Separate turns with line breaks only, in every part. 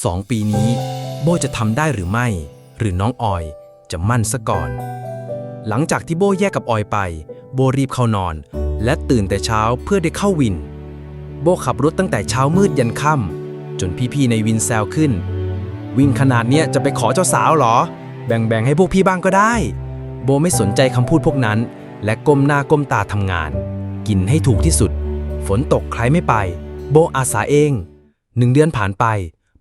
สองปีนี้ โบจะทำได้หรือไม่ หรือน้องออยจะมั่นซะก่อน หลังจากที่โบแยกกับออยไป โบรีบเข้านอน และตื่นแต่เช้าเพื่อได้เข้าวิน โบขับรถตั้งแต่เช้ามืดยันค่ำจนพี่ๆในวินแซวขึ้น วิ่งขนาดเนี้ยจะไปขอเจ้าสาวเหรอ แบ่งๆให้พวกพี่บ้างก็ได้ โบไม่สนใจคำพูดพวกนั้น และก้มหน้าก้มตาทำงาน กินให้ถูกที่สุด ฝนตกใครไม่ไป โบอาสาเองหนึ่งเดือนผ่านไป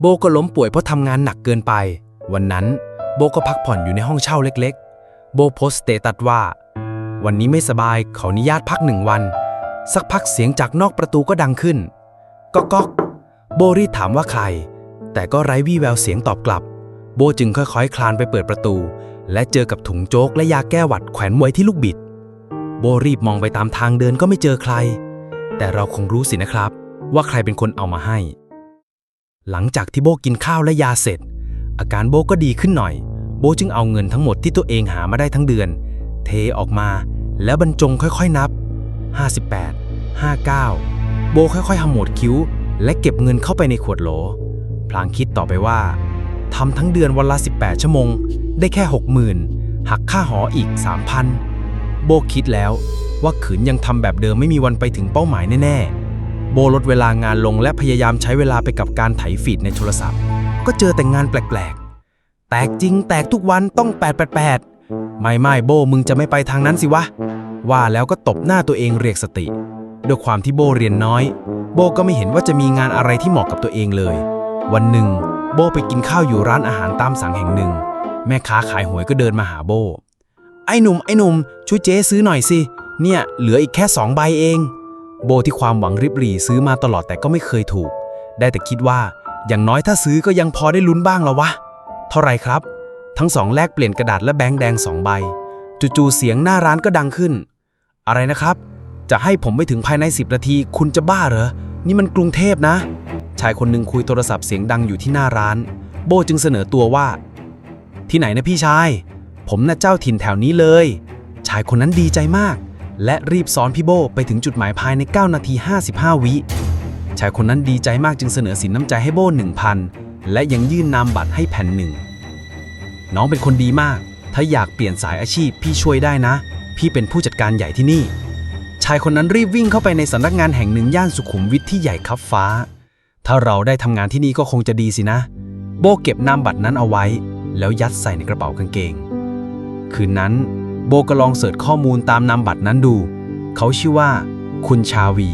โบก็ล้มป่วยเพราะทำงานหนักเกินไป วันนั้นโบก็พักผ่อนอยู่ในห้องเช่าเล็กๆ โบโพสเตตัสว่า วันนี้ไม่สบายขออนุญาตพักหนึ่งวัน สักพักเสียงจากนอกประตูก็ดังขึ้นก๊อกก๊อกโบรีถามว่าใคร แต่ก็ไร้วี่แววเสียงตอบกลับ โบจึงค่อยๆ คลานไปเปิดประตู และเจอกับถุงโจ๊กและยาแก้หวัดแขวนไว้ที่ลูกบิด โบรีบมองไปตามทางเดินก็ไม่เจอใคร แต่เราคงรู้สินะครับ ว่าใครเป็นคนเอามาให้ หลังจากที่โบกินข้าวและยาเสร็จ อาการโบก็ดีขึ้นหน่อย โบจึงเอาเงินทั้งหมดที่ตัวเองหามาได้ทั้งเดือน เทออกมาแล้วบรรจงค่อยๆนับ 58 59 โบค่อยๆหมวดคิ้ว และเก็บเงินเข้าไปในขวดโหล พลางคิดต่อไปว่าทำทั้งเดือนวันละ 18 ชั่วโมง ได้แค่ 60,000 หักค่าหออีก 3,000 โบคิดแล้วว่าขืนยังทำแบบเดิมไม่มีวันไปถึงเป้าหมายแน่ๆ โบลดเวลางานลงและพยายามใช้เวลาไปกับการไถฟีดในโทรศัพท์ ก็เจอแต่งานแปลกๆ แตกจริงแตกทุกวันต้อง 888 ไม่ไม่โบมึงจะไม่ไปทางนั้นสิวะ ว่าแล้วก็ตบหน้าตัวเองเรียกสติ ด้วยความที่โบเรียนน้อย โบก็ไม่เห็นว่าจะมีงานอะไรที่เหมาะกับตัวเองเลย วันหนึ่ง โบไปกินข้าวอยู่ร้านอาหารตามสั่งแห่งหนึ่ง แม่ค้าขายหวยก็เดินมาหาโบ ไอ้หนุ่มไอ้หนุ่มช่วยเจ๊ซื้อหน่อยสิ เนี่ยเหลืออีกแค่สองใบเอง โบที่ความหวังริบหรี่ซื้อมาตลอดแต่ก็ไม่เคยถูก ได้แต่คิดว่าอย่างน้อยถ้าซื้อก็ยังพอได้ลุ้นบ้างแล้ววะ เท่าไรครับ ทั้งสองแลกเปลี่ยนกระดาษและแบงค์แดงสองใบ จู่ๆเสียงหน้าร้านก็ดังขึ้น อะไรนะครับ จะให้ผมไม่ถึงภายใน 10 นาที คุณจะบ้าเหรอ นี่มันกรุงเทพนะ ชายคนหนึ่งคุยโทรศัพท์เสียงดังอยู่ที่หน้าร้าน โบจึงเสนอตัวว่า ที่ไหนนะพี่ชาย ผมน่ะเจ้าถิ่นแถวนี้เลย ชายคนนั้นดีใจมาก และรีบซ้อนพี่โบไปถึงจุดหมายภายใน 9 นาที 55 วิชายคนนั้นดีใจมากจึงเสนอสินน้ำใจให้โบ1,000 และยังยื่นนามบัตรให้แผ่นหนึ่ง น้องเป็นคนดีมาก ถ้าอยากเปลี่ยนสายอาชีพพี่ช่วยได้นะ พี่เป็นผู้จัดการใหญ่ที่นี่ ชายคนนั้นรีบวิ่งเข้าไปในสำนักงานแห่งหนึ่งย่านสุขุมวิทที่ใหญ่คับฟ้า ถ้าเราได้ทำงานที่นี่ก็คงจะดีสินะ โบเก็บนามบัตรนั้นเอาไว้ แล้วยัดใส่ในกระเป๋ากางเกง คืนนั้น โบก็ลองเสิร์ชข้อมูลตามนามบัตรนั้นดู เขาชื่อว่า คุณชาวี